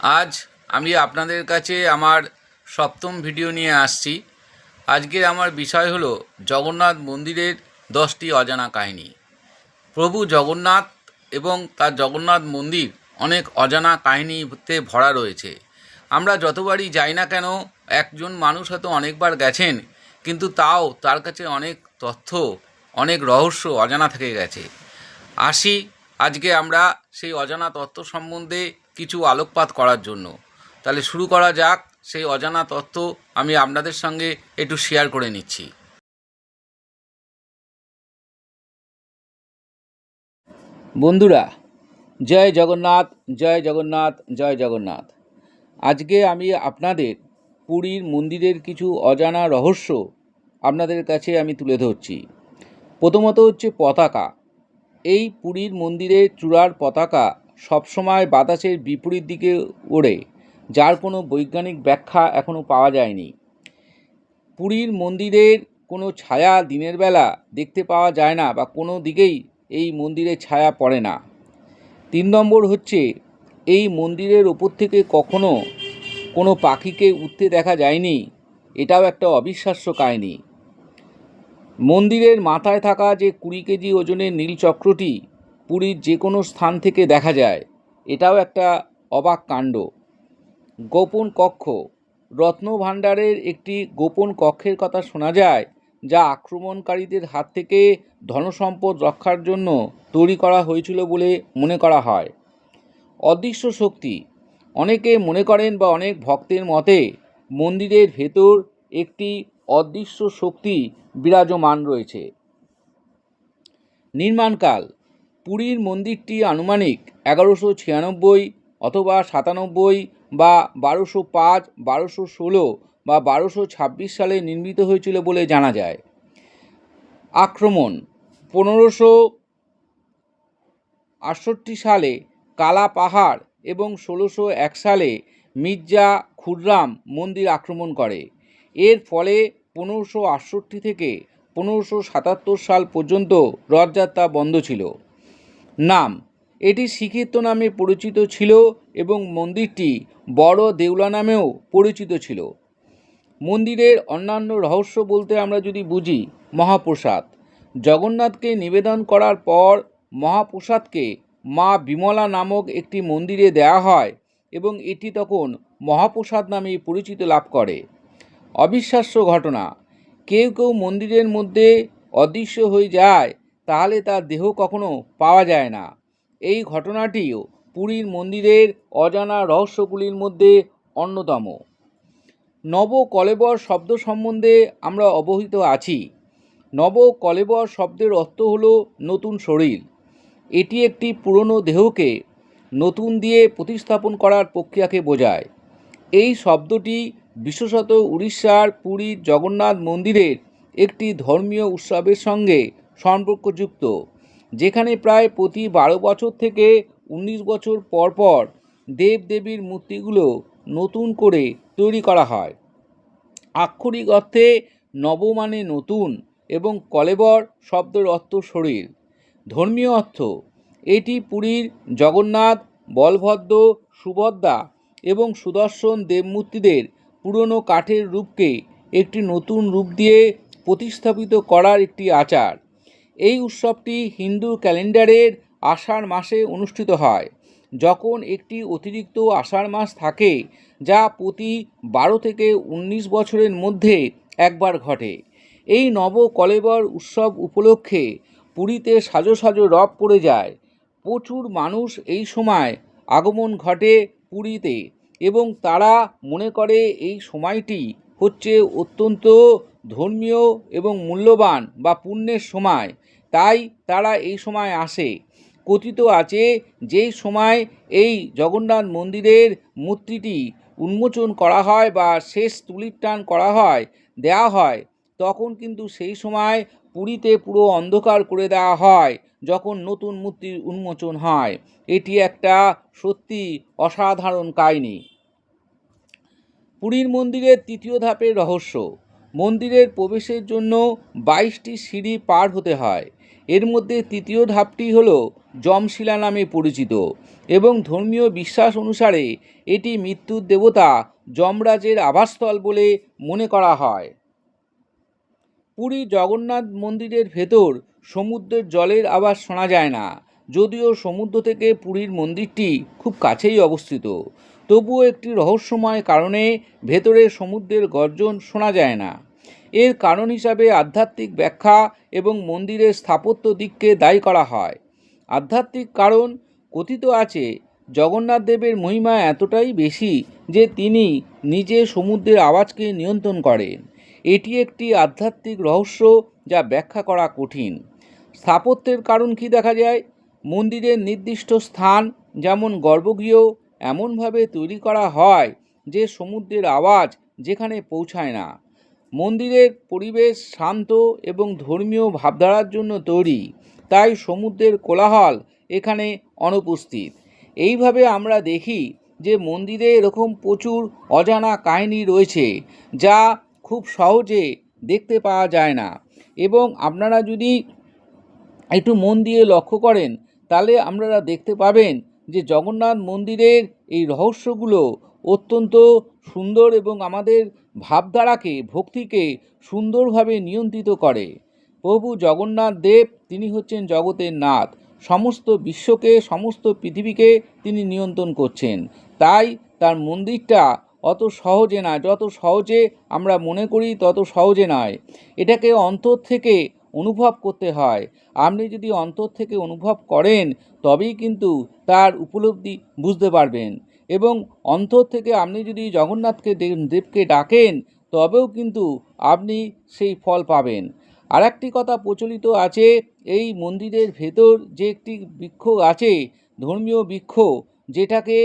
আজ আমি আপনাদের কাছে আমার সপ্তম ভিডিও নিয়ে আসছি। আজকের আমার বিষয় হলো জগন্নাথ মন্দিরের দশটি অজানা কাহিনী। প্রভু জগন্নাথ এবং তার জগন্নাথ মন্দির অনেক অজানা কাহিনীতে ভরা রয়েছে। আমরা যতবারই যাই না কেন, একজন মানুষ হয়তো অনেকবার গেছেন, কিন্তু তাও তার কাছে অনেক তথ্য, অনেক রহস্য অজানা থেকে গেছে। আসি, আজকে আমরা সেই অজানা তত্ত্ব সম্বন্ধে কিছু আলোকপাত করার জন্য। তাহলে শুরু করা যাক, সেই অজানা তত্ত্ব আমি আপনাদের সঙ্গে একটু শেয়ার করে নিচ্ছি। বন্ধুরা, জয় জগন্নাথ জয় জগন্নাথ জয় জগন্নাথ। আজকে আমি আপনাদের পুরীর মন্দিরের কিছু অজানা রহস্য আপনাদের কাছে আমি তুলে ধরছি। প্রথমত হচ্ছে পতাকা। এই পুরীর মন্দিরের চূড়ার পতাকা সবসময় বাতাসের বিপরীত দিকে ওড়ে, যার কোনো বৈজ্ঞানিক ব্যাখ্যা এখনও পাওয়া যায়নি। পুরীর মন্দিরের কোনো ছায়া দিনের বেলা দেখতে পাওয়া যায় না বা কোনো দিকেই এই মন্দিরের ছায়া পড়ে না। তিন নম্বর হচ্ছে, এই মন্দিরের ওপর থেকে কখনো কোনো পাখিকে উঠতে দেখা যায়নি, এটাও একটা অবিশ্বাস্য কাহিনী। মন্দিরের মাথায় থাকা যে কুড়ি কেজি ওজনের নীলচক্রটি পুরীর যে কোনো স্থান থেকে দেখা যায়, এটাও একটা অবাক কাণ্ড। গোপন কক্ষ। রত্নভাণ্ডারের একটি গোপন কক্ষের কথা শোনা যায়, যা আক্রমণকারীদের হাত থেকে ধনসম্পদ রক্ষার জন্য তৈরি করা হয়েছিল বলে মনে করা হয়। অদৃশ্য শক্তি। অনেকে মনে করেন বা অনেক ভক্তের মতে, মন্দিরের ভেতর একটি অদৃশ্য শক্তি বিরাজমান রয়েছে। নির্মাণকাল। পুরীর মন্দিরটি আনুমানিক এগারোশো ছিয়ানব্বই অথবা সাতানব্বই বা বারোশো পাঁচ, বারোশো ষোলো বা বারোশো ছাব্বিশ সালে নির্মিত হয়েছিল বলে জানা যায়। আক্রমণ পনেরোশো আটষট্টি সালে কালা পাহাড় এবং ষোলোশো এক সালে মির্জা খুররাম মন্দির আক্রমণ করে। এর ফলে পনেরোশো আটষট্টি থেকে পনেরোশো সাতাত্তর সাল পর্যন্ত রথযাত্রা বন্ধ ছিল। নাম। এটি শিখিত নামে পরিচিত ছিল এবং মন্দিরটি বড় দেউলা নামেও পরিচিত ছিল। মন্দিরের অন্যান্য রহস্য বলতে আমরা যদি বুঝি, মহাপ্রসাদ। জগন্নাথকে নিবেদন করার পর মহাপ্রসাদকে মা বিমলা নামক একটি মন্দিরে দেয়া হয় এবং এটি তখন মহাপ্রসাদ নামে পরিচিত লাভ করে। অবিশ্বাস্য ঘটনা। কেউ কেউ মন্দিরের মধ্যে অদৃশ্য হয়ে যায় তাহলে তার দেহ কখনো পাওয়া যায় না। এই ঘটনাটিও পুরীর মন্দিরের অজানা রহস্যগুলির মধ্যে অন্যতম। নব কলেবর শব্দ সম্বন্ধে আমরা অবহিত আছি। নব কলেবর শব্দের অর্থ হল নতুন শরীর। এটি একটি পুরনো দেহকে নতুন দিয়ে প্রতিস্থাপন করার প্রক্রিয়াকে বোঝায়। এই শব্দটি বিশেষত উড়িষ্যার পুরীর জগন্নাথ মন্দিরের একটি ধর্মীয় উৎসবের সঙ্গে সম্পর্কযুক্ত, যেখানে প্রায় প্রতি বারো বছর থেকে উনিশ বছর পর পর দেবদেবীর মূর্তিগুলো নতুন করে তৈরি করা হয়। আক্ষরিক অর্থে নব মানে নতুন এবং কলেবর শব্দের অর্থ শরীর। ধর্মীয় অর্থ, এটি পুরীর জগন্নাথ, বলভদ্র, সুভদ্রা এবং সুদর্শন দেবমূর্তিদের পুরনো কাঠের রূপকে একটি নতুন রূপ দিয়ে প্রতিস্থাপিত করার একটি আচার। এই উৎসবটি হিন্দু ক্যালেন্ডারের আষাঢ় মাসে অনুষ্ঠিত হয়। যখন একটি অতিরিক্ত আষাঢ় মাস থাকে, যা প্রতি বারো থেকে উনিশ বছরের মধ্যে একবার ঘটে। এই নব কলেবর উৎসব উপলক্ষে পুরীতে সাজো সাজো রব পড়ে যায়। প্রচুর মানুষ এই সময় আগমন ঘটে পুরীতে এবং তারা মনে করে এই সময়টি হচ্ছে অত্যন্ত ধর্মীয় এবং মূল্যবান বা পুণ্যের সময়। তাই তারা এই সময় আসে। কথিত আছে যেই সময় এই জগন্নাথ মন্দিরের মূর্তিটি উন্মোচন করা হয় বা শেষ তুলির টান করা হয়, দেয়া হয়। তখন কিন্তু সেই সময় পুরীতে পুরো অন্ধকার করে দেওয়া হয় যখন নতুন মূর্তির উন্মোচন হয়। এটি একটা সত্যি অসাধারণ কাহিনী। পুরীর মন্দিরের তৃতীয় ধাপের রহস্য। মন্দিরের প্রবেশের জন্য বাইশটি সিঁড়ি পার হতে হয়। এর মধ্যে তৃতীয় ধাপটি হলো যমশিলা নামে পরিচিত এবং ধর্মীয় বিশ্বাস অনুসারে এটি মৃত্যুর দেবতা যমরাজের আবাসস্থল বলে মনে করা হয়। পুরী জগন্নাথ মন্দিরের ভেতর সমুদ্রের জলের আওয়াজ শোনা যায় না, যদিও সমুদ্র থেকে পুরীর মন্দিরটি খুব কাছেই অবস্থিত। তবুও একটি রহস্যময় কারণে ভেতরে সমুদ্রের গর্জন শোনা যায় না। এর কারণ হিসাবে আধ্যাত্মিক ব্যাখ্যা এবং মন্দিরের স্থাপত্য দিককে দায়ী করা হয়। আধ্যাত্মিক কারণ কথিত আছে, জগন্নাথ দেবের মহিমা এতটাই বেশি যে তিনি নিজে সমুদ্রের আওয়াজকে নিয়ন্ত্রণ করেন। এটি একটি আধ্যাত্মিক রহস্য যা ব্যাখ্যা করা কঠিন। স্থাপত্যের কারণ কি দেখা যায়? মন্দিরের নির্দিষ্ট স্থান, যেমন গর্ভগৃহ, এমনভাবে তৈরি করা হয় যে সমুদ্রের আওয়াজ যেখানে পৌঁছায় না। মন্দিরের পরিবেশ শান্ত এবং ধর্মীয় ভাবধারার জন্য তৈরি, তাই সমুদ্রের কোলাহল এখানে অনুপস্থিত। এইভাবে আমরা দেখি যে মন্দিরে এরকম প্রচুর অজানা কাহিনী রয়েছে, যা খুব সহজে দেখতে পাওয়া যায় না। এবং আপনারা যদি একটু মন দিয়ে লক্ষ্য করেন, তাহলে আপনারা দেখতে পাবেন যে জগন্নাথ মন্দিরের এই রহস্যগুলো অত্যন্ত সুন্দর এবং আমাদের ভাবধারাকে, ভক্তিকে সুন্দরভাবে নিয়ন্ত্রিত করে। প্রভু জগন্নাথ দেব, তিনি হচ্ছেন জগতের নাথ। সমস্ত বিশ্বকে, সমস্ত পৃথিবীকে তিনি নিয়ন্ত্রণ করছেন। তাই তার মন্দিরটা অত সহজে না যত সহজে আমরা মনে করি তত সহজে নয়। এটাকে অন্তর থেকে অনুভব করতে হয়। আপনি যদি অন্তর থেকে অনুভব করেন, তবেই কিন্তু তার উপলব্ধি বুঝতে পারবেন। এবং অন্তর থেকে আপনি যদি জগন্নাথকে দেবকে ডাকেন, তবেও কিন্তু আপনি সেই ফল পাবেন। আর একটি কথা প্রচলিত আছে, এই মন্দিরের ভেতর যে একটি বৃক্ষ আছে, ধর্মীয় বৃক্ষ, যেটাকে,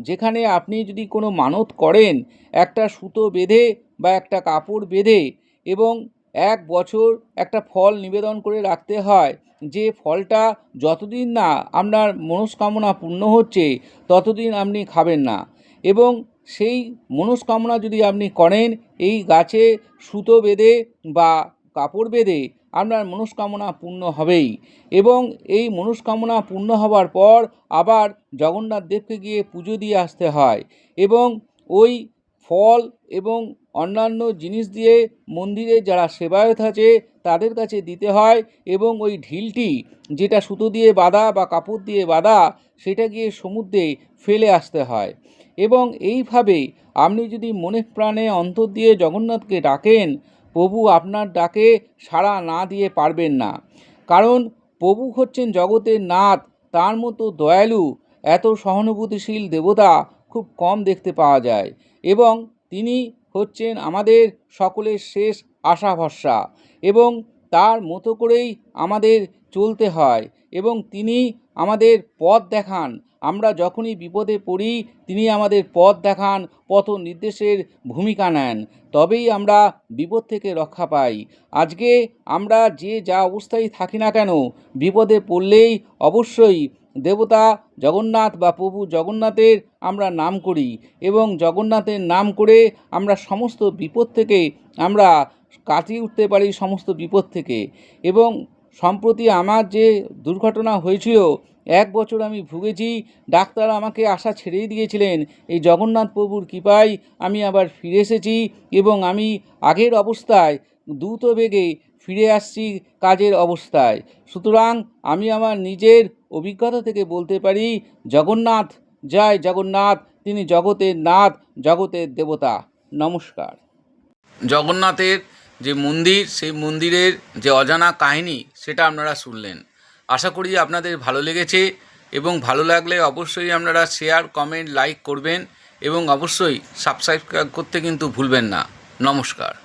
যেখানে আপনি যদি কোনো মানত করেন, একটা সুতো বেঁধে বা একটা কাপড় বেঁধে এবং এক বছর একটা ফল নিবেদন করে রাখতে হয়। যে ফলটা যতদিন না আপনার মনস্কামনা পূর্ণ হচ্ছে, ততদিন আপনি খাবেন না। এবং সেই মনস্কামনা যদি আপনি করেন, এই গাছে সুতো বেঁধে বা কাপড় বেঁধে আপনার মনস্কামনা পূর্ণ হবেই। এবং এই মনস্কামনা পূর্ণ হওয়ার পর আবার জগন্নাথ দেবকে গিয়ে পুজো দিয়ে আসতে হয়। এবং ওই ফল এবং অন্যান্য জিনিস দিয়ে মন্দিরে যারা সেবায়ত আছে, তাদের কাছে দিতে হয় এবং ওই ঢিলটি যেটা সুতো দিয়ে বাঁধা বা কাপড় দিয়ে বাঁধা, সেটা গিয়ে সমুদ্রে ফেলে আসতে হয়। এবং এইভাবে আপনি যদি মনে প্রাণে অন্তর দিয়ে জগন্নাথকে ডাকেন, প্রভু আপনার ডাকে সাড়া না দিয়ে পারবেন না। কারণ প্রভু হচ্ছেন জগতের নাথ, তার মতো দয়ালু, এত সহানুভূতিশীল দেবতা খুব কম দেখতে পাওয়া যায়। এবং তিনি হচ্ছেন আমাদের সকলের শেষ আশা ভরসা এবং তার মতো করেই আমাদের চলতে হয় এবং তিনি আমাদের পথ দেখান। আমরা যখনই বিপদে পড়ি, তিনি আমাদের পথ দেখান, পথ নির্দেশের ভূমিকা নেন। তবেই আমরা বিপদ থেকে রক্ষা পাই। আজকে আমরা যে যা অবস্থায় থাকি না কেন, বিপদে পড়লেই অবশ্যই দেবতা, জগন্নাথ বা প্রভু জগন্নাথের আমরা নাম করি এবং জগন্নাথের নাম করে আমরা সমস্ত বিপদ থেকে আমরা কাটিয়ে উঠতে পারি সমস্ত বিপদ থেকে। এবং সম্প্রতি আমার যে দুর্ঘটনা হয়েছিল, এক বছর আমি ভুগেছি, ডাক্তার আমাকে আশা ছেড়েই দিয়েছিলেন, এই জগন্নাথ প্রভুর কৃপায় আমি আবার ফিরে এসেছি এবং আমি আগের অবস্থায় দ্রুত বেগে ফিরে আসছি কাজের অবস্থায়। সুতরাং আমি আমার নিজের অভিজ্ঞতা থেকে বলতে পারি, জগন্নাথ, জয় জগন্নাথ, তিনি জগতের নাথ, জগতের দেবতা। নমস্কার। জগন্নাথের যে মন্দির, সেই মন্দিরের যে অজানা কাহিনী, সেটা আপনারা শুনলেন। আশা করি আপনাদের ভালো লেগেছে এবং ভালো লাগলে অবশ্যই আপনারা শেয়ার কমেন্ট লাইক করবেন এবং অবশ্যই সাবস্ক্রাইব করতে কিন্তু ভুলবেন না। নমস্কার।